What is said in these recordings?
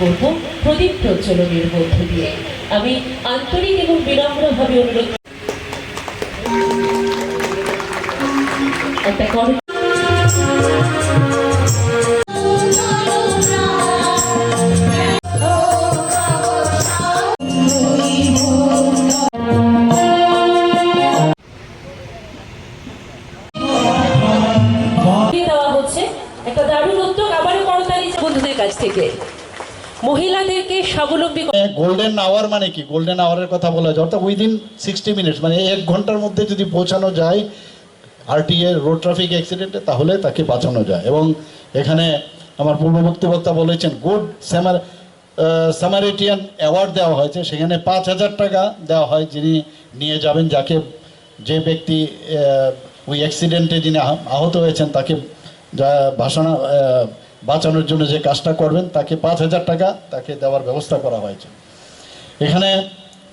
করব, প্রদীপ প্রজ্বলনের মধ্য দিয়ে। আমি আন্তরিক এবং বিনম্রভাবে অনুরোধ একটা দারুণ উদ্যোগ আবারও করতালি বন্ধুদের কাছ থেকে। মহিলাদেরকে স্বাবলম্বী গোল্ডেন আওয়ার মানে কি? গোল্ডেন আওয়ারের কথা বলা যায়। অর্থাৎ উইদিন সিক্সটি মিনিটস মানে এক ঘণ্টার মধ্যে যদি পৌঁছানো যায় আরটিএ রোড ট্রাফিক অ্যাক্সিডেন্টে তাহলে তাকে বাঁচানো যায়। এবং এখানে আমার পূর্ববর্তী বক্তা বলেছেন গুড স্যামার স্যামারিটিয়ান অ্যাওয়ার্ড দেওয়া হয়েছে। সেখানে পাঁচ হাজার টাকা দেওয়া হয় যিনি নিয়ে যাবেন, যাকে যে ব্যক্তি ওই অ্যাক্সিডেন্টে যিনি আহ- আহত হয়েছেন, তাকে যা ভাষণা বাঁচানোর জন্য যে কাজটা করবেন, তাকে পাঁচ হাজার টাকা তাকে দেওয়ার ব্যবস্থা করা হয়েছে। এখানে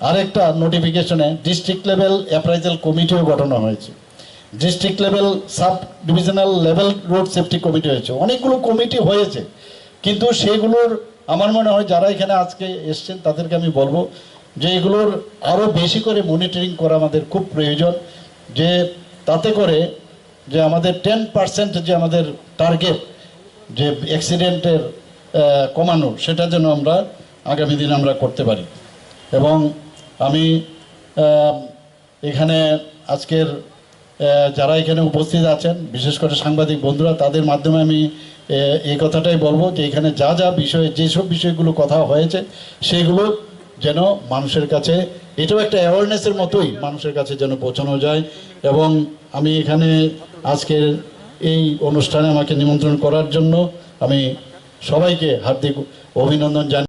আরেকটা নোটিফিকেশনে ডিস্ট্রিক্ট লেভেল অ্যাপ্রাইজাল কমিটিও গঠন হয়েছে। District level sub divisional level road safety committee হয়েছে। অনেকগুলো কমিটি হয়েছে, কিন্তু সেগুলোর আমার মনে হয় যারা এখানে আজকে এসছেন, তাদেরকে আমি বলব যে এগুলোর আরও বেশি করে মনিটরিং করা আমাদের খুব প্রয়োজন, যে তাতে করে যে আমাদের টেন পার্সেন্ট যে আমাদের টার্গেট যে অ্যাক্সিডেন্টের কমানো, সেটা যেন আমরা আগামী দিনে আমরা করতে পারি। এবং আমি এখানে আজকের যারা এখানে উপস্থিত আছেন, বিশেষ করে সাংবাদিক বন্ধুরা, তাদের মাধ্যমে আমি এই কথাটাই বলব যে এখানে যা যা বিষয়ে, যেসব বিষয়গুলো কথা হয়েছে, সেগুলো যেন মানুষের কাছে, এটাও একটা অ্যাওয়ারনেসের মতোই মানুষের কাছে যেন পৌঁছানো যায়। এবং আমি এখানে আজকের এই অনুষ্ঠানে আমাকে নিমন্ত্রণ করার জন্য আমি সবাইকে হার্দিক অভিনন্দন জানাই